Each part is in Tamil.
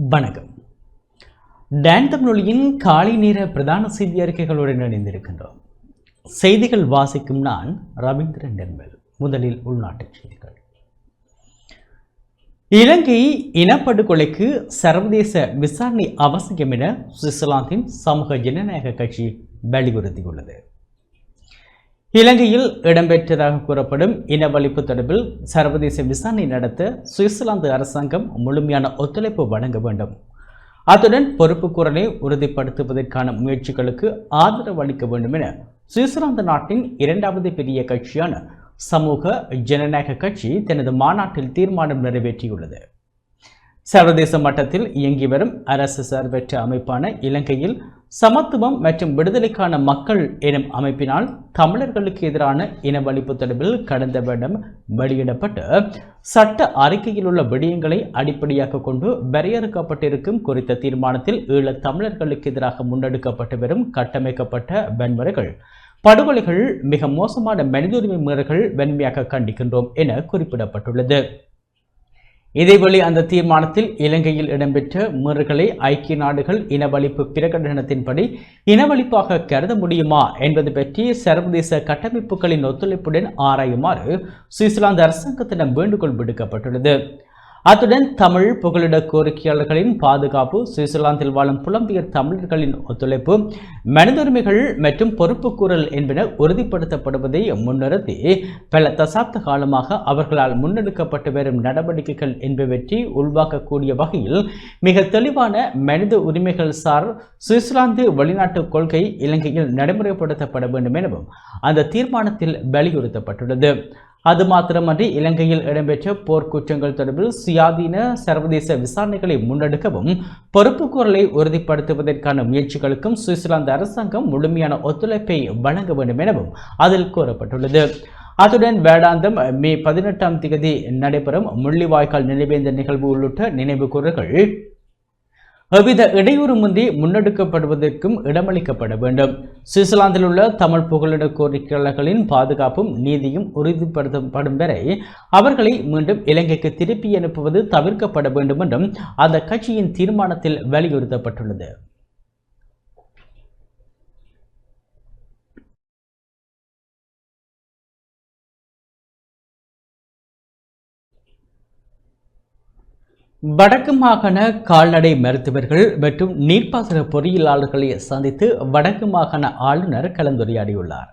வணக்கம். டான் தமிழொலியின் காலை நேர பிரதான செய்தி அறிக்கைகளுடன் இணைந்திருக்கின்றோம். செய்திகள் வாசிக்கும் நான் ரவீந்திரன் டெம்பல் முதலில் உள்நாட்டுச் செய்திகள். இலங்கை இனப்படுகொலைக்கு சர்வதேச விசாரணை அவசியம் என சுவிட்சர்லாந்தின் சமூக ஜனநாயக கட்சி வலியுறுத்தியுள்ளது. இலங்கையில் இடம்பெற்றதாக கூறப்படும் இனவழிப்பு தொடர்பில் சர்வதேச விசாரணை நடத்த சுவிட்சர்லாந்து அரசாங்கம் முழுமையான ஒத்துழைப்பு வழங்க வேண்டும். அத்துடன் பொறுப்புக்கூறலை உறுதிப்படுத்துவதற்கான முயற்சிகளுக்கு ஆதரவு அளிக்க வேண்டும் என சுவிட்சர்லாந்து நாட்டின் இரண்டாவது பெரிய கட்சியான சமூக ஜனநாயக கட்சி தனது மாநாட்டில் தீர்மானம் நிறைவேற்றியுள்ளது. சர்வதேச மட்டத்தில் இயங்கி வரும் அரசு சார்பற்ற அமைப்பான இலங்கையில் சமத்துவம் மற்றும் விடுதலைக்கான மக்கள் எனும் அமைப்பினால் தமிழர்களுக்கு எதிரான இனவழிப்பு தொடர்பில் கடந்த வருடம் வெளியிடப்பட்டு சட்ட அறிக்கையில் உள்ள விடயங்களை அடிப்படையாக கொண்டு வரையறுக்கப்பட்டிருக்கும் குறித்த தீர்மானத்தில் ஈழ தமிழர்களுக்கு எதிராக முன்னெடுக்கப்பட்டு வரும் கட்டமைக்கப்பட்ட வன்முறைகள். படுகொலைகள் மிக மோசமான மனிதுரிமை மீறல்கள் வன்மையாக கண்டிக்கின்றோம் என குறிப்பிடப்பட்டுள்ளது. இதேவேளை அந்த தீர்மானத்தில் இலங்கையில் இடம்பெற்ற மீறல்களை ஐக்கிய நாடுகள் இனவழிப்பு பிரகடனத்தின்படி இனவழிப்பாக கருத முடியுமா என்பது பற்றி சர்வதேச கட்டமைப்புகளின் ஒத்துழைப்புடன் ஆராயுமாறு சுவிட்சர்லாந்து அரசாங்கத்திடம் வேண்டுகோள் விடுக்கப்பட்டுள்ளது. அத்துடன் தமிழ் புகலிட கோரிக்கையாளர்களின் பாதுகாப்பு சுவிட்சர்லாந்தில் வாழும் புலம்பெயர் தமிழர்களின் ஒத்துழைப்பு மனித உரிமைகள் மற்றும் பொறுப்புக்கூறல் என்பன உறுதிப்படுத்தப்படுவதை முன்னிறுத்தி பல தசாப்த காலமாக அவர்களால் முன்னெடுக்கப்பட்டு வரும் நடவடிக்கைகள் என்பவற்றை உள்வாக்கக்கூடிய வகையில் மிக தெளிவான மனித உரிமைகள் சார் சுவிட்சர்லாந்து வெளிநாட்டு கொள்கை இலங்கையில் நடைமுறைப்படுத்தப்பட வேண்டும் எனவும் அந்த தீர்மானத்தில் வலியுறுத்தப்பட்டுள்ளது. அது மாத்திரமன்றி இலங்கையில் இடம்பெற்ற போர்க்குற்றங்கள் தொடர்பில் சுயாதீன சர்வதேச விசாரணைகளை முன்னெடுக்கவும் பொறுப்புக்கூறலை உறுதிப்படுத்துவதற்கான முயற்சிகளுக்கும் சுவிட்சர்லாந்து அரசாங்கம் முழுமையான ஒத்துழைப்பை வழங்க வேண்டும் எனவும் அதில் கூறப்பட்டுள்ளது. அத்துடன் வேடாந்தம் மே பதினெட்டாம் தேதி நடைபெறும் முள்ளிவாய்க்கால் நினைவேந்த நிகழ்வு உள்ளிட்ட நினைவு கூறுகள் எவ்வித இடையூறுமின்றி முன்னெடுக்கப்படுவதற்கும் இடமளிக்கப்பட வேண்டும். சுவிட்சர்லாந்தில் உள்ள தமிழ் புகலிட கோரிக்கையாளர்களின் பாதுகாப்பும் நீதியும் உறுதிப்படுத்தப்படும் வரை அவர்களை மீண்டும் இலங்கைக்கு திருப்பி அனுப்புவது தவிர்க்கப்பட வேண்டும் என்றும் அந்த கட்சியின் தீர்மானத்தில் வலியுறுத்தப்பட்டுள்ளது. வடக்கு மாகாண கால்நடை மருத்துவர்கள் மற்றும் நீர்ப்பாசன பொறியியலாளர்களை சந்தித்து வடக்கு மாகாண ஆளுநர் கலந்துரையாடியுள்ளார்.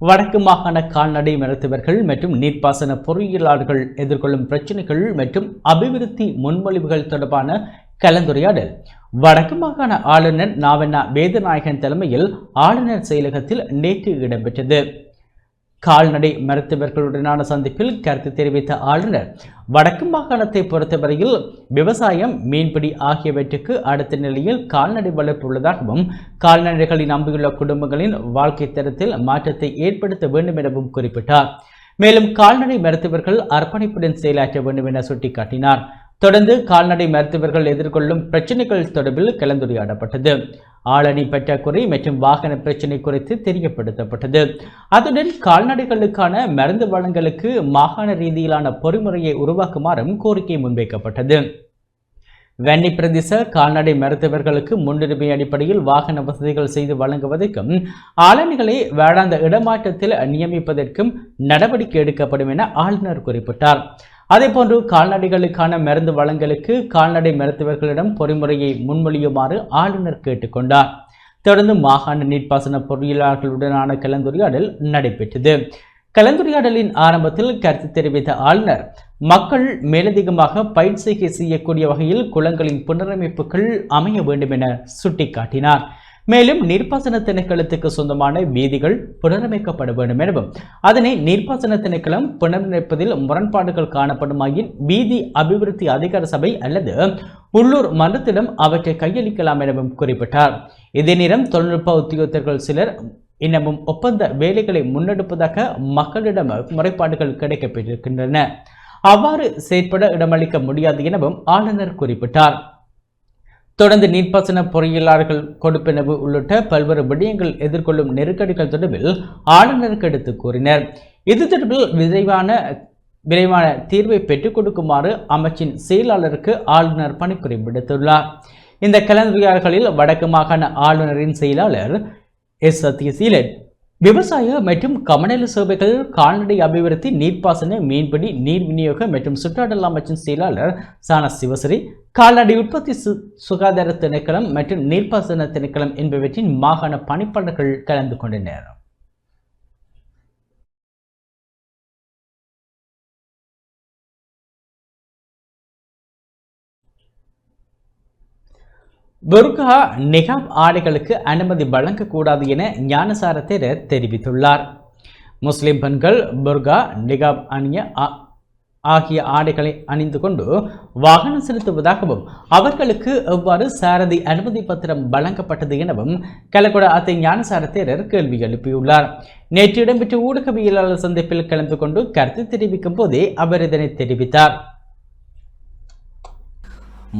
வடக்கு மாகாண கால்நடை மருத்துவர்கள் மற்றும் நீர்ப்பாசன பொறியியலாளர்கள் எதிர்கொள்ளும் பிரச்சினைகள் மற்றும் அபிவிருத்தி முன்மொழிவுகள் தொடர்பான கலந்துரையாடல். வடக்கு மாகாண ஆளுநர் நாவண்ணா வேதநாயகன் தலைமையில் ஆளுநர் செயலகத்தில் நேற்று இடம்பெற்றது. கால்நடை மருத்துவர்களுடனான சந்திப்பில் கருத்து தெரிவித்த ஆளுநர் வடக்கு மாகாணத்தை பொறுத்தவரையில் விவசாயம் மீன்பிடி ஆகியவற்றுக்கு அடுத்த நிலையில் கால்நடை வளர்ப்பு உள்ளதாகவும் கால்நடைகளை நம்பியுள்ள குடும்பங்களின் வாழ்க்கை தரத்தில் மாற்றத்தை ஏற்படுத்த வேண்டும் எனவும் குறிப்பிட்டார். மேலும் கால்நடை மருத்துவர்கள் அர்ப்பணிப்புடன் செயலாற்ற வேண்டும் என சுட்டிக்காட்டினார். தொடர்ந்து கால்நடை மருத்துவர்கள் எதிர்கொள்ளும் பிரச்சினைகள் தொடர்பில் கலந்துரையாடப்பட்டது. ஆளணி பற்றாக்குறை மற்றும் வாகன பிரச்சினை குறித்து தெரியப்படுத்தப்பட்டது. அத்துடன் கால்நடைகளுக்கான மருந்து வழங்கலுக்கு மாகாண ரீதியிலான பொறிமுறையை உருவாக்குமாறும் கோரிக்கை முன்வைக்கப்பட்டது. வெண்ணி பிரதேச கால்நடை மருத்துவர்களுக்கு முன்னுரிமை அடிப்படையில் வாகன வசதிகள் செய்து வழங்குவதற்கும் ஆளணிகளை வேளாந்த இடமாற்றத்தில் நியமிப்பதற்கும் நடவடிக்கை எடுக்கப்படும் என ஆளுநர் குறிப்பிட்டார். அதேபோன்று கால்நடைகளுக்கான மருந்து வழங்கலுக்கு கால்நடை மருத்துவர்களிடம் பொறிமுறையை முன்மொழியுமாறு ஆளுநர் கேட்டுக்கொண்டார். தொடர்ந்து மாகாண நீர்ப்பாசன பொறியியலாளர்களுடனான கலந்துரையாடல் நடைபெற்றது. கலந்துரையாடலின் ஆரம்பத்தில் கருத்து தெரிவித்த ஆளுநர் மக்கள் மேலதிகமாக பயிற்சிகை செய்யக்கூடிய வகையில் குளங்களின் புனரமைப்புகள் அமைய வேண்டும் என சுட்டிக்காட்டினார். மேலும் நீர்ப்பாசன திணைக்களத்துக்கு சொந்தமான வீதிகள் புனரமைக்கப்பட வேண்டும் எனவும் அதனை நீர்ப்பாசன திணைக்களம் புனரமைப்பதில் முரண்பாடுகள் காணப்படுமாயின் வீதி அபிவிருத்தி அதிகார சபை அல்லது உள்ளூர் மன்றத்திடம் அவற்றை கையளிக்கலாம் எனவும் குறிப்பிட்டார். இதே நேரம் தொழில்நுட்ப உத்தியோகத்தர்கள் சிலர் இன்னமும் ஒப்பந்த வேலைகளை முன்னெடுப்பதாக மக்களிடம் முறைப்பாடுகள் கிடைக்கப்பட்டிருக்கின்றன. அவ்வாறு செயற்பட இடமளிக்க முடியாது எனவும் ஆளுநர் குறிப்பிட்டார். தொடர்ந்து நீர்ப்பாசன பொறியியலாளர்கள் கொடுப்பெனவு உள்ளிட்ட பல்வேறு விடயங்கள் எதிர்கொள்ளும் நெருக்கடிகள் தொடர்பில் ஆளுநருக்கு எடுத்து கூறினர். இது தொடர்பில் விரைவான விரைவான தீர்வை பெற்றுக் கொடுக்குமாறு அமைச்சின் செயலாளருக்கு ஆளுநர் பணிப்புரை விடுத்துள்ளார். இந்த கலந்துரையாடல்களில் வடக்கு மாகாண ஆளுநரின் செயலாளர் எஸ். சத்யசீலன் விவசாய மற்றும் கமநல சேவைகள் கால்நடை அபிவிருத்தி நீர்ப்பாசன மீன்பிடி நீர் விநியோக மற்றும் சுற்றாடல் அமைச்சின் செயலாளர் சான சிவசரி கால்நடை உற்பத்தி சு சுகாதார திணைக்களம் மற்றும் நீர்ப்பாசன திணைக்களம் என்பவற்றின் மாகாண பணிப்பாளர்கள் கலந்து கொண்டனர். புர்கா நிகாப் ஆடைகளுக்கு அனுமதி வழங்கக்கூடாது என ஞானசார தேரர் தெரிவித்துள்ளார். முஸ்லிம் பெண்கள் புர்கா நிகாப் அணிய ஆ- ஆகிய ஆடைகளை அணிந்து கொண்டு வாகனம் செலுத்துவதாகவும் அவர்களுக்கு எவ்வாறு சாரதி அனுமதி பத்திரம் வழங்கப்பட்டது எனவும் கலக்குட அத்தை ஞானசார தேரர் கேள்வி எழுப்பியுள்ளார். நேற்று இடம்பெற்ற ஊடகவியலாளர் சந்திப்பில் கலந்து கொண்டு கருத்து தெரிவிக்கும் போதே அவர் இதனை தெரிவித்தார்.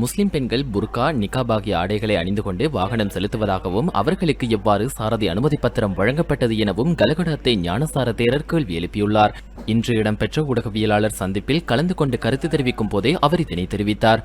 முஸ்லிம் பெண்கள் புர்கா நிகாப் ஆகிய ஆடைகளை அணிந்து கொண்டு வாகனம் செலுத்துவதாகவும் அவர்களுக்கு எவ்வாறு சாரதி அனுமதி பத்திரம் வழங்கப்பட்டது எனவும் கலகடத்தை ஞானசார தேரர் கேள்வி எழுப்பியுள்ளார். இன்று இடம்பெற்ற ஊடகவியலாளர் சந்திப்பில் கலந்து கொண்டு கருத்து தெரிவிக்கும் போதே அவர் இதனை தெரிவித்தார்.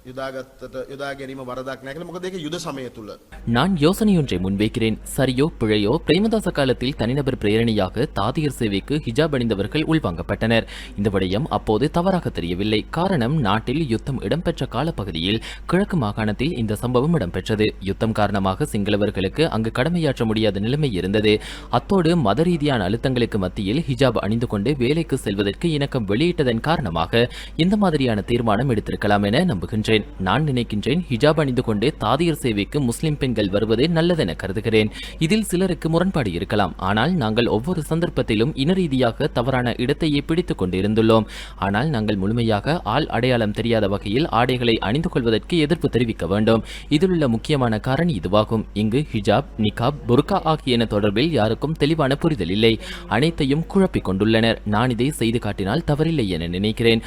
කින් හිජාබය හෙද සේවයට යුදාගත්තට යුදා ගැනීම වරදක් නැකල මොකද ඒක යුද සමය තුළ. நான் யோசனையொன்றை முன்வைக்கிறேன் சரியோ பிழையோ பிரேமதாச காலத்தில் தனிநபர் பிரேரணையாக தாதியர் சேவைக்கு ஹிஜாப் அணிந்தவர்கள் உள்வாங்கப்பட்டனர் இந்த விடயம் அப்போது தவறாக தெரியவில்லை காரணம் நாட்டில் யுத்தம் இடம்பெற்ற காலப்பகுதியில் கிழக்கு மாகாணத்தில் இந்த சம்பவம் இடம்பெற்றது யுத்தம் காரணமாக சிங்களவர்களுக்கு அங்கு கடமையாற்ற முடியாத நிலைமை இருந்தது அத்தோடு மத ரீதியான அழுத்தங்களுக்கு மத்தியில் ஹிஜாப் அணிந்து கொண்டு வேலைக்கு செல்வதற்கு இணக்கம் வெளியிட்டதன் காரணமாக இந்த மாதிரியான தீர்மானம் எடுத்திருக்கலாம் என நம்புகின்றேன் நான் நினைக்கின்றேன் ஹிஜாப் அணிந்து கொண்டு தாதியர் சேவைக்கு முஸ்லிம் பெண்கள் வருவது நல்லதென கருதுகிறேன். இதில் சிலருக்கு முரண்பாடு இருக்கலாம். ஆனால் நாங்கள் ஒவ்வொரு சந்தர்ப்பத்திலும் இன ரீதியாக தவறான இடத்தையே பிடித்துக் கொண்டிருந்துள்ளோம். ஆனால் நாங்கள் முழுமையாக ஆள் அடையாளம் தெரியாத வகையில் ஆடைகளை அணிந்து கொள்வதற்கு எதிர்ப்பு தெரிவிக்க வேண்டும். இதிலுள்ள முக்கியமான காரணி இதுவாகும். இங்கு ஹிஜாப் நிகாப் புர்கா ஆகியன தொடர்பில் யாருக்கும் தெளிவான புரிதல் இல்லை. அனைத்தையும் குழப்பிக் கொண்டுள்ளனர். நான் இதை செய்து காட்டினால் தவறில்லை என நினைக்கிறேன்.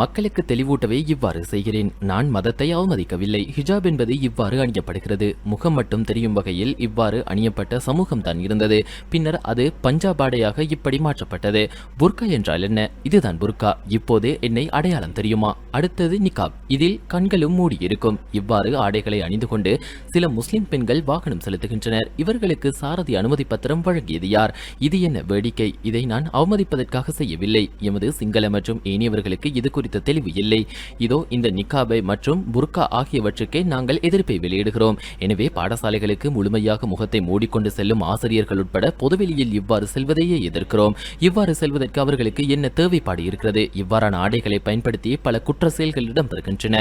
மக்களுக்கு தெளிவூட்டவே இவ்வாறு செய்கிறேன். நான் மதத்தை அவமதிக்கவில்லை. ஹிஜாப் என்பது இவ்வாறு அணியப்படுகிறது. முகம் மட்டும் தெரியும் வகையில் இவ்வாறு அணியப்பட்ட சமூகம் தான் இருந்தது. பின்னர் அது பஞ்சாப் ஆடையாக இப்படி மாற்றப்பட்டது. புர்கா என்றால் என்ன? இதுதான் புர்கா. இப்போது என்னை அடையாளம் தெரியுமா? அடுத்தது நிகாப். இதில் கண்களும் மூடியிருக்கும். இவ்வாறு ஆடைகளை அணிந்து கொண்டு சில முஸ்லிம் பெண்கள் வாகனம் செலுத்துகின்றனர். இவர்களுக்கு சாரதி அனுமதி பத்திரம் வழங்கியது யார்? இது என்ன வேடிக்கை? இதை நான் அவமதிப்பதற்காக செய்யவில்லை. எமது சிங்கள மற்றும் ஏனையவர்களுக்கு இது குறித்த தெளிவு இல்லை. இதோ இந்த நிக்காபை மற்றும் புர்கா ஆகியவற்றுக்கே நாங்கள் எதிர்ப்பை வெளியிடுகிறோம். எனவே பாடசாலைகளுக்கு முழுமையாக முகத்தை மூடிக்கொண்டு செல்லும் ஆசிரியர்கள் உட்பட பொதுவெளியில் இவ்வாறு செல்வதையே எதிர்க்கிறோம். இவ்வாறு செல்வதற்கு அவர்களுக்கு என்ன தேவைப்பாடு இருக்கிறது? இவ்வாறான ஆடைகளை பயன்படுத்தி பல குற்ற செயல்கள் இடம்பெறுகின்றன.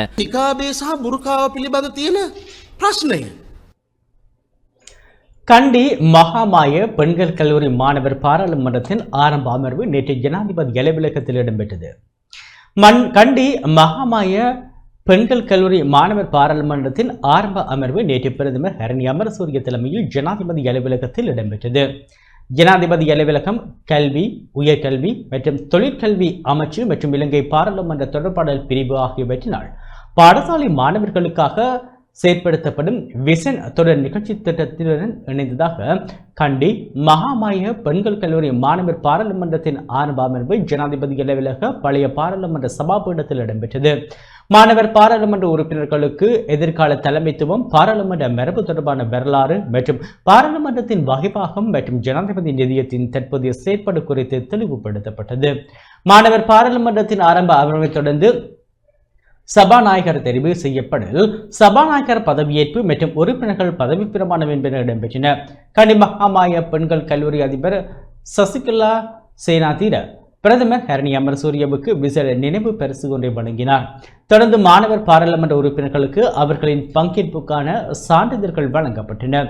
கண்டி மகாமாய பெண்கள் கல்லூரி மாணவர் பாராளுமன்றத்தின் ஆரம்ப அமர்வு நேற்று ஜனாதிபதி அலுவலகத்தில் இடம்பெற்றது. மண் கண்டி மகாமாய பெண்கள் கல்லூரி மாணவர் பாராளுமன்றத்தின் ஆரம்ப அமர்வு நேற்று பிரதமர் ஹரணி அமரசூரிய தலைமையில் ஜனாதிபதி அலுவலகத்தில் இடம்பெற்றது. ஜனாதிபதி அலுவலகம் கல்வி உயர்கல்வி மற்றும் தொழிற்கல்வி அமைச்சு மற்றும் இலங்கை பாராளுமன்ற தொடர்பாடல் பிரிவு ஆகியவற்றினால் பாடசாலை மாணவர்களுக்காக செயற்படுத்தப்படும் விசன் தொடர் நிகழ்ச்சி திட்டத்துடன் இணைந்ததாக கண்டி மகாமாய பெண்கள் கல்லூரி மாணவர் பாராளுமன்றத்தின் ஆரம்ப அமர்வு ஜனாதிபதி அலுவலக பழைய பாராளுமன்ற சபாபீடத்தில் இடம்பெற்றது. மாணவர் பாராளுமன்ற உறுப்பினர்களுக்கு எதிர்கால தலைமைத்துவம் பாராளுமன்ற மரபு தொடர்பான வரலாறு மற்றும் பாராளுமன்றத்தின் வகைப்பாகம் மற்றும் ஜனாதிபதி நிதியத்தின் தற்போதைய செயற்பாடு குறித்து தெளிவுபடுத்தப்பட்டது. மாணவர் பாராளுமன்றத்தின் ஆரம்ப அமர்வை தொடர்ந்து சபாநாயகர் தெரிவு செய்யப்படல் சபாநாயகர் பதவியேற்பு மற்றும் உறுப்பினர்கள் பதவி பிரமாணம் என்பன இடம்பெற்றன. கனிமஹாமாய பெண்கள் கல்லூரி அதிபர் சசிகலா சேனாதீர பிரதமர் ஹரணி அமரசூரியவுக்கு விசேட நினைவு பரிசு ஒன்றை வழங்கினார். தொடர்ந்து மாணவர் பாராளுமன்ற உறுப்பினர்களுக்கு அவர்களின் பங்கேற்புக்கான சான்றிதழ்கள் வழங்கப்பட்டன.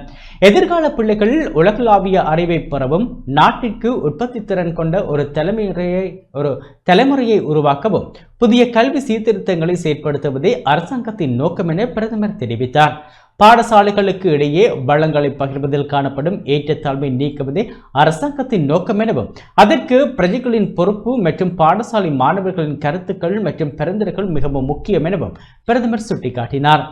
எதிர்கால பிள்ளைகள் உலகளாவிய அறிவை பெறவும் நாட்டிற்கு உற்பத்தி திறன் கொண்ட ஒரு தலைமுறையை ஒரு தலைமுறையை உருவாக்கவும் புதிய கல்வி சீர்திருத்தங்களை செயற்படுத்துவதே அரசாங்கத்தின் நோக்கம் என பிரதமர் தெரிவித்தார். பாடசாலைகளுக்கு இடையே வளங்களை பகிர்வதில் காணப்படும் ஏற்றத்தாழ்வை நீக்குவதே அரசாங்கத்தின் நோக்கம் எனவும் அதற்கு பிரஜைகளின் பொறுப்பு மற்றும் பாடசாலை மாணவர்களின் கருத்துக்கள் மற்றும் பரிந்துரைகள் மிகவும் முக்கியம் எனவும் பிரதமர் சுட்டிக்காட்டினார்.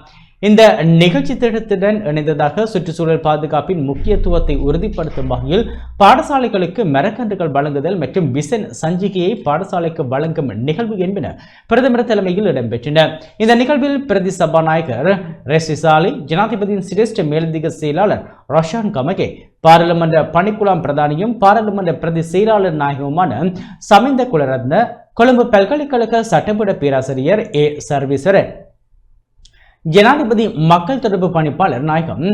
இந்த நிகழ்ச்சி திட்டத்துடன் இணைந்ததாக சுற்றுச்சூழல் பாதுகாப்பின் முக்கியத்துவத்தை உறுதிப்படுத்தும் வகையில் பாடசாலைகளுக்கு மரக்கன்றுகள் வழங்குதல் மற்றும் விசன் சஞ்சிகையை பாடசாலைக்கு வழங்கும் நிகழ்வு என்பன பிரதமர் தலைமையில் இடம்பெற்றன. இந்த நிகழ்வில் பிரதி சபாநாயகர் ரெசிசாலி ஜனாதிபதியின் சிரேஷ்ட மேலதிக செயலாளர் ரோஷான் கமகே பாராளுமன்ற பணிக்குழாம் பிரதானியும் பாராளுமன்ற பிரதி செயலாளர் நாயகவுமான சமிந்த குலரத்ன கொழும்பு பல்கலைக்கழக சட்டப்பட பேராசிரியர் ஏ சர்வீஸ்வரன் ஜனாதிபதி மக்கள் தொடர்பு பணிப்பாளர் நாயகம்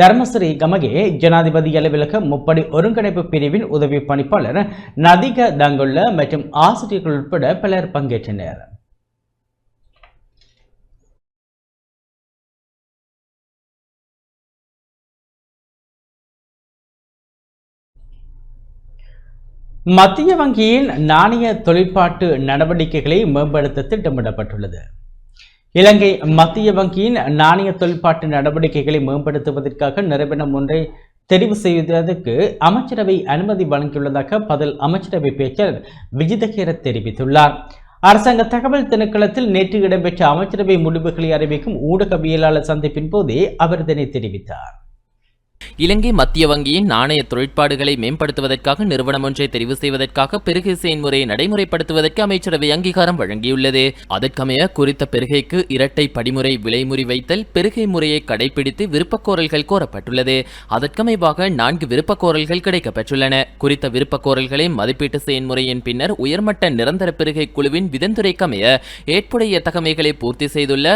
தர்மஸ்ரீ கமகே ஜனாதிபதி அலுவலக முப்படை ஒருங்கிணைப்பு பிரிவின் உதவி பணிப்பாளர் நதிக தங்குள்ள மற்றும் ஆசிரியர்கள் உட்பட பலர் பங்கேற்றனர். மத்திய வங்கியின் நாணய தொழிற்பாட்டு நடவடிக்கைகளை மேம்படுத்த திட்டமிடப்பட்டுள்ளது. இலங்கை மத்திய வங்கியின் நாணய தொழில்பாட்டு நடவடிக்கைகளை மேம்படுத்துவதற்காக நிறுவனம் ஒன்றை தெரிவு செய்வதற்கு அமைச்சரவை அனுமதி வழங்கியுள்ளதாக பதில் அமைச்சரவை பேச்சாளர் விஜிதகேர தெரிவித்துள்ளார். அரசாங்க தகவல் திணைக்களத்தில் நேற்று இடம்பெற்ற அமைச்சரவை முடிவுகளை அறிவிக்கும் ஊடகவியலாளர் சந்திப்பின் போதே அவர் இதனை தெரிவித்தார். இலங்கை மத்திய வங்கியின் நாணய தொழிற்பாடுகளை மேம்படுத்துவதற்காக நிறுவனம் ஒன்றை தெரிவு செய்வதற்காக பெருகை செயல்முறையை நடைமுறைப்படுத்துவதற்கு அமைச்சரவை அங்கீகாரம் வழங்கியுள்ளது. அதற்கமைய குறித்த பெருகைக்கு இரட்டை படிமுறை விலைமுறி வைத்தல் பெருகை முறையை கடைபிடித்து விருப்பக்கோரல்கள் கோரப்பட்டுள்ளது. அதற்கமைவாக நான்கு விருப்பக்கோரல்கள் கிடைக்கப்பெற்றுள்ளன. குறித்த விருப்பக்கோரல்களை மதிப்பீட்டு செயல்முறையின் பின்னர் உயர்மட்ட நிரந்தர பெருகை குழுவின் விதந்துரைக்கமைய ஏற்புடைய தகமைகளை பூர்த்தி செய்துள்ள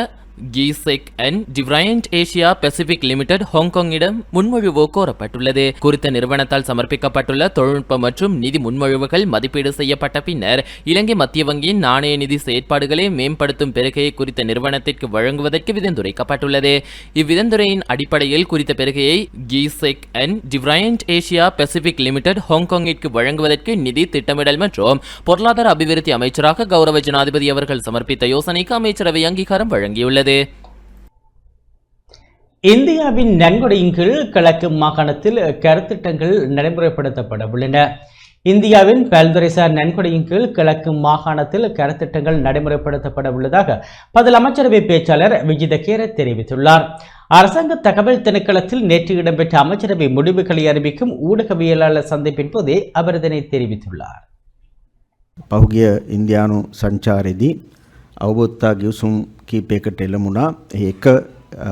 கீசெக் அண்ட் டிவ்ரையண்ட் ஏசியா பசிபிக் லிமிடெட் ஹாங்காங்கிடம் முன்மொழிவு கோரப்பட்டுள்ளது. குறித்த நிறுவனத்தால் சமர்ப்பிக்கப்பட்டுள்ள தொழில்நுட்ப மற்றும் நிதி முன்மொழிவுகள் மதிப்பீடு செய்யப்பட்ட பின்னர் இலங்கை மத்திய வங்கியின் நாணய நிதி செயற்பாடுகளை மேம்படுத்தும் பெருகையை குறித்த நிறுவனத்திற்கு வழங்குவதற்கு விதந்துரைக்கப்பட்டுள்ளது. இவ்விதந்துரையின் அடிப்படையில் குறித்த பெருகையை கீசெக் அண்ட் டிவ்ரையண்ட் ஏசியா பசிபிக் லிமிடெட் ஹாங்காங்கிற்கு வழங்குவதற்கு நிதி திட்டமிடல் மற்றும் பொருளாதார அபிவிருத்தி அமைச்சராக கௌரவ ஜனாதிபதி அவர்கள் சமர்ப்பித்த யோசனைக்கு அமைச்சரவை அங்கீகாரம் வழங்கியுள்ளது. வெளியிட்டது இந்தியாவின் நன்கொடையின் கீழ் கிழக்கு மாகாணத்தில் கருத்திட்டங்கள் நடைமுறைப்படுத்தப்பட இந்தியாவின் பல்துறைசார் நன்கொடையின் கீழ் கிழக்கு மாகாணத்தில் கருத்திட்டங்கள் நடைமுறைப்படுத்தப்பட உள்ளதாக பேச்சாளர் விஜித கேர தெரிவித்துள்ளார். அரசாங்க தகவல் திணைக்களத்தில் நேற்று இடம்பெற்ற அமைச்சரவை முடிவுகளை அறிவிக்கும் ஊடகவியலாளர் சந்திப்பின் போதே அவர் இதனை தெரிவித்துள்ளார். பகுகிய இந்தியானு சஞ்சாரிதி අවබෝත්තා ගිවසුම් කීපයකට එළමුණා ඒ එක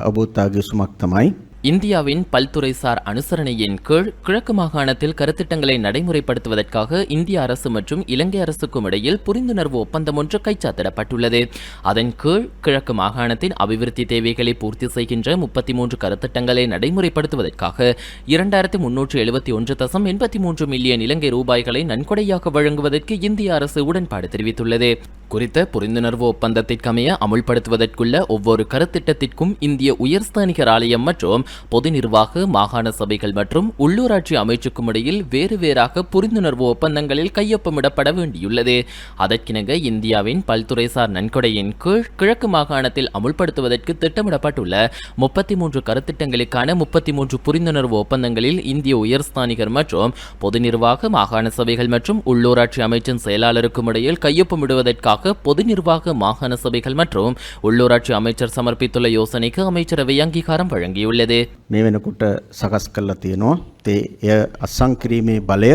අවබෝත්තා ගිවසුමක් තමයි இந்தியாவின் பல்துறைசார் அனுசரணையின் கீழ் கிழக்கு மாகாணத்தில் கருத்திட்டங்களை நடைமுறைப்படுத்துவதற்காக இந்திய அரசு மற்றும் இலங்கை அரசுக்கும் இடையில் புரிந்துணர்வு ஒப்பந்தம் ஒன்று கைச்சாத்திடப்பட்டுள்ளது. அதன் கீழ் கிழக்கு மாகாணத்தின் அபிவிருத்தி தேவைகளை பூர்த்தி செய்கின்ற முப்பத்தி மூன்று கருத்திட்டங்களை நடைமுறைப்படுத்துவதற்காக இரண்டாயிரத்தி முன்னூற்று எழுபத்தி ஒன்று தசம் எண்பத்தி மூன்று மில்லியன் இலங்கை ரூபாய்களை நன்கொடையாக வழங்குவதற்கு இந்திய அரசு உடன்பாடு தெரிவித்துள்ளது. குறித்த புரிந்துணர்வு ஒப்பந்தத்திற்கமைய அமுல்படுத்துவதற்குள்ள ஒவ்வொரு கருத்திட்டத்திற்கும் இந்திய உயர்ஸ்தானிகர் ஆலயம் மற்றும் பொது நிர்வாக மாகாண சபைகள் மற்றும் உள்ளூராட்சி அமைச்சுக்கும் இடையில் வேறு வேறாக புரிந்துணர்வு ஒப்பந்தங்களில் கையொப்பமிடப்பட வேண்டியுள்ளது. அதற்கிணங்க இந்தியாவின் பல்துறைசார் நன்கொடையின் கீழ் கிழக்கு மாகாணத்தில் அமுல்படுத்துவதற்கு திட்டமிடப்பட்டுள்ள முப்பத்தி மூன்று கருத்திட்டங்களுக்கான முப்பத்தி மூன்று புரிந்துணர்வு ஒப்பந்தங்களில் இந்திய உயர்ஸ்தானிகர் மற்றும் பொது நிர்வாக மாகாண சபைகள் மற்றும் உள்ளூராட்சி அமைச்சின் செயலாளருக்கும் இடையில் கையொப்பமிடுவதற்காக பொது நிர்வாக மாகாண சபைகள் மற்றும் உள்ளூராட்சி அமைச்சர் சமர்ப்பித்துள்ள யோசனைக்கு அமைச்சரவை அங்கீகாரம் வழங்கியுள்ளது. මේ වෙනකොට සකස් කරලා තියෙනවා තේ එය අත්සං කිරීමේ බලය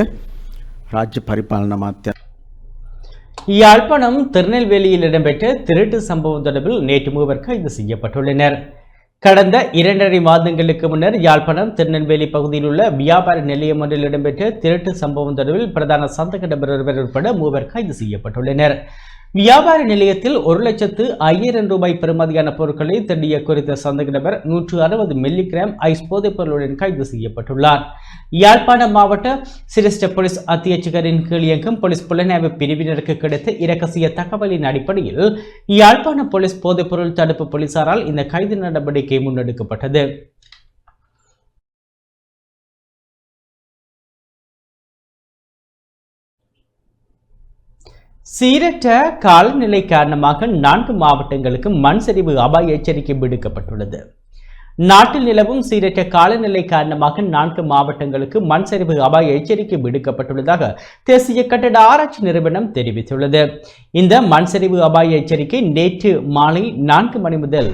රාජ්‍ය පරිපාලන මාත්‍ය யாழ்ப்பாணம் திருநெல்வேலியில் இடம்பெற்ற திருட்டு சம்பவம் தொடர்பில் நேற்று மூவர் கைது செய்யப்பட்டுள்ளனர் கடந்த இரண்டரை மாதங்களுக்கு முன்னர் யாழ்ப்பாணம் திருநெல்வேலி பகுதியில் உள்ள வியாபார நிலையம் ஒன்றில் இடம்பெற்ற திருட்டு சம்பவம் தொடர்பில் பிரதான சந்தக நபர் ஒருவர் உட்பட மூவர் கைது செய்யப்பட்டுள்ளனர் வியாபார நிலையத்தில் ஒரு லட்சத்து ஐயாயிரம் ரூபாய் பெறுமதியான பொருட்களை திருடிய குறித்த சந்தேக நபர் நூற்று அறுபது மில்லிகிராம் ஐஸ் போதைப் பொருளுடன் கைது செய்யப்பட்டுள்ளார். யாழ்ப்பாணம் மாவட்ட சிரேஷ்ட போலீஸ் அத்தியட்சகரின் கீழ் இயங்கும் போலீஸ் புலனாய்வு பிரிவினருக்கு கிடைத்த இரகசிய தகவலின் அடிப்படையில் யாழ்ப்பாண போலீஸ் போதைப்பொருள் தடுப்பு போலீசாரால் இந்த கைது நடவடிக்கை முன்னெடுக்கப்பட்டது. சீரற்ற காலநிலை காரணமாக நான்கு மாவட்டங்களுக்கு மண் சரிவு அபாய எச்சரிக்கை விடுக்கப்பட்டுள்ளது. நாட்டில் நிலவும் சீரற்ற காலநிலை காரணமாக நான்கு மாவட்டங்களுக்கு மண் சரிவு அபாய எச்சரிக்கை விடுக்கப்பட்டுள்ளதாக தேசிய கட்டட ஆராய்ச்சி நிறுவனம் தெரிவித்துள்ளது. இந்த மண் சரிவு அபாய எச்சரிக்கை நேற்று மாலை நான்கு மணி முதல்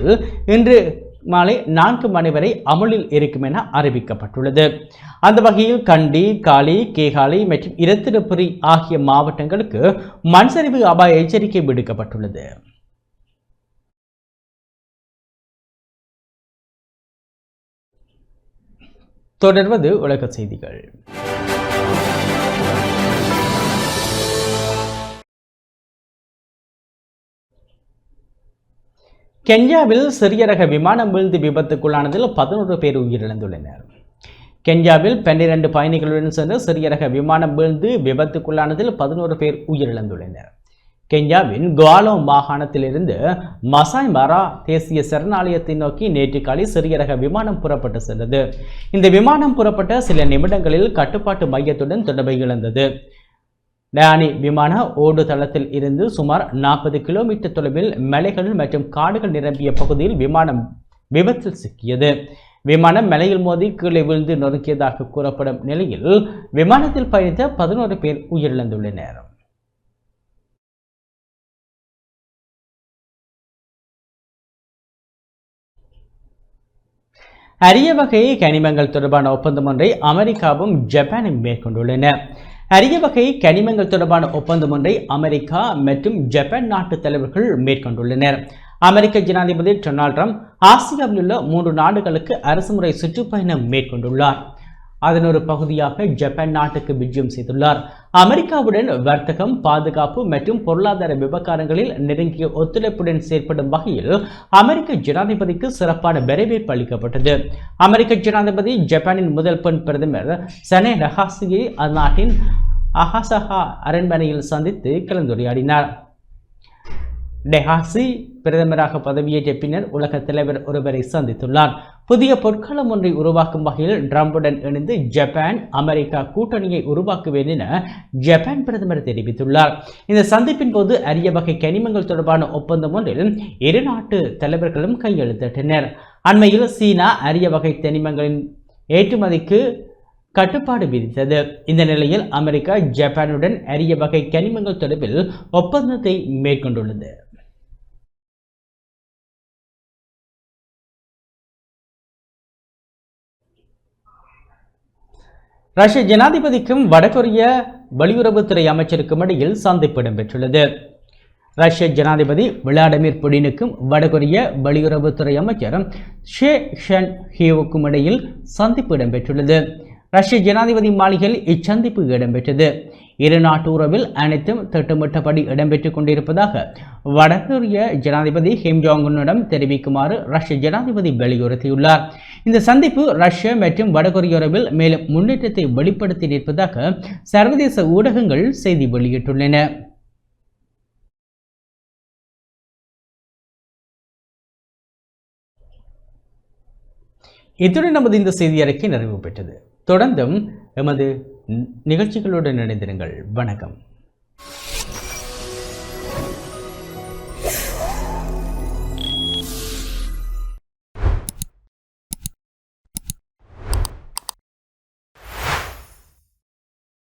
இன்று மாலை நான்கு மணி வரை அமலில் இருக்கும் என அறிவிக்கப்பட்டுள்ளது. அந்த வகையில் கண்டி காலி கேகாலி மற்றும் இரத்தினபுரி ஆகிய மாவட்டங்களுக்கு மண்சரிவு அபாய எச்சரிக்கை விடுக்கப்பட்டுள்ளது. தொடர்வது உலக செய்திகள். கென்யாவில் சிறிய ரக விமானம் வீழ்ந்து விபத்துக்குள்ளானதில் பதினோரு பேர் உயிரிழந்துள்ளனர். கென்யாவில் பன்னிரண்டு பயணிகளுடன் சென்று சிறிய ரக விமானம் வீழ்ந்து விபத்துக்குள்ளானதில் பதினோரு பேர் உயிரிழந்துள்ளனர். கென்யாவின் குவாலோ மாகாணத்திலிருந்து மசாய் மரா தேசிய சரணாலயத்தை நோக்கி நேற்று காலை சிறிய ரக விமானம் புறப்பட்டு சென்றது. இந்த விமானம் புறப்பட்ட சில நிமிடங்களில் கட்டுப்பாட்டு மையத்துடன் தொடர்பை இழந்தது. டயானி விமான ஓடுதளத்தில் இருந்து சுமார் நாற்பது கிலோமீட்டர் தொலைவில் மலைகள் மற்றும் காடுகள் நிரம்பிய பகுதியில் விமானம் விபத்தில் சிக்கியது. விமானம் மலையில் மோதி கீழே விழுந்து நொறுக்கியதாக கூறப்படும் நிலையில் விமானத்தில் பயணித்த பதினோரு பேர் உயிரிழந்துள்ளனர். அரிய வகை கனிமங்கள் தொடர்பான ஒப்பந்தம் ஒன்றை அமெரிக்காவும் ஜப்பானும் மேற்கொண்டுள்ளன. அரிய வகை கனிமங்கள் தொடர்பான ஒப்பந்தம் ஒன்றை அமெரிக்கா மற்றும் ஜப்பான் நாட்டு தலைவர்கள் மேற்கொண்டுள்ளனர். அமெரிக்க ஜனாதிபதி டொனால்ட் ட்ரம்ப் ஆசியாவில் உள்ள மூன்று நாடுகளுக்கு அரசுமுறை சுற்றுப்பயணம் மேற்கொண்டுள்ளார். அதன் ஒரு பகுதியாக ஜப்பான் நாட்டுக்கு விஜயம் செய்துள்ளார். அமெரிக்காவுடன் வர்த்தகம் பாதுகாப்பு மற்றும் பொருளாதார விவகாரங்களில் நெருங்கிய ஒத்துழைப்புடன் செயற்படும் வகையில் அமெரிக்க ஜனாதிபதிக்கு சிறப்பான வரவேற்பு அளிக்கப்பட்டது. அமெரிக்க ஜனாதிபதி ஜப்பானின் முதல் பெண் பிரதமர் சனே ரஹாசியை அந்நாட்டின் அஹாசஹா அரண்மனையில் சந்தித்து கலந்துரையாடினார். டெஹாசி பிரதமராக பதவியேற்ற பின்னர் உலக தலைவர் ஒருவரை சந்தித்துள்ளார். புதிய பொற்காலம் ஒன்றை உருவாக்கும் வகையில் ட்ரம்புடன் இணைந்து ஜப்பான் அமெரிக்கா கூட்டணியை உருவாக்குவேன் என ஜப்பான் பிரதமர் தெரிவித்துள்ளார். இந்த சந்திப்பின் போது அரிய வகை கனிமங்கள் தொடர்பான ஒப்பந்தம் ஒன்றில் இரு நாட்டு தலைவர்களும் கையெழுத்திட்டனர். அண்மையில் சீனா அரிய வகை கனிமங்களின் ஏற்றுமதிக்கு கட்டுப்பாடு விதித்தது. இந்த நிலையில் அமெரிக்கா ஜப்பானுடன் அரிய வகை கனிமங்கள் தொடர்பில் ஒப்பந்தத்தை மேற்கொண்டுள்ளது. ரஷ்ய ஜனாதிபதிக்கும் வடகொரிய வெளியுறவுத்துறை அமைச்சருக்கும் இடையில் சந்திப்பு இடம்பெற்றுள்ளது. ரஷ்ய ஜனாதிபதி விளாடிமிர் புடினுக்கும் வடகொரிய வெளியுறவுத்துறை அமைச்சர் ஷே ஷன் ஹியோவுக்கும் இடையில் சந்திப்பு இடம்பெற்றுள்ளது. ரஷ்ய ஜனாதிபதி மாளிகையில் இச்சந்திப்பு இடம்பெற்றது. இரு நாட்டு உறவில் அனைத்தும் திட்டமிட்டபடி இடம்பெற்றுக் கொண்டிருப்பதாக வடகொரிய ஜனாதிபதி கிம் ஜாங் உன்னிடம் தெரிவிக்குமாறு ரஷ்ய ஜனாதிபதி வலியுறுத்தியுள்ளார். இந்த சந்திப்பு ரஷ்யா மற்றும் வடகொரிய உறவில் மேலும் முன்னேற்றத்தை வெளிப்படுத்தி நிற்பதாக சர்வதேச ஊடகங்கள் செய்தி வெளியிட்டுள்ளன. இத்துடன் நமது இந்த செய்தி அறிக்கை நிறைவு பெற்றது. தொடர்ந்தும் எமது நிகழ்ச்சிகளுடன் இணைந்திருங்கள். வணக்கம்.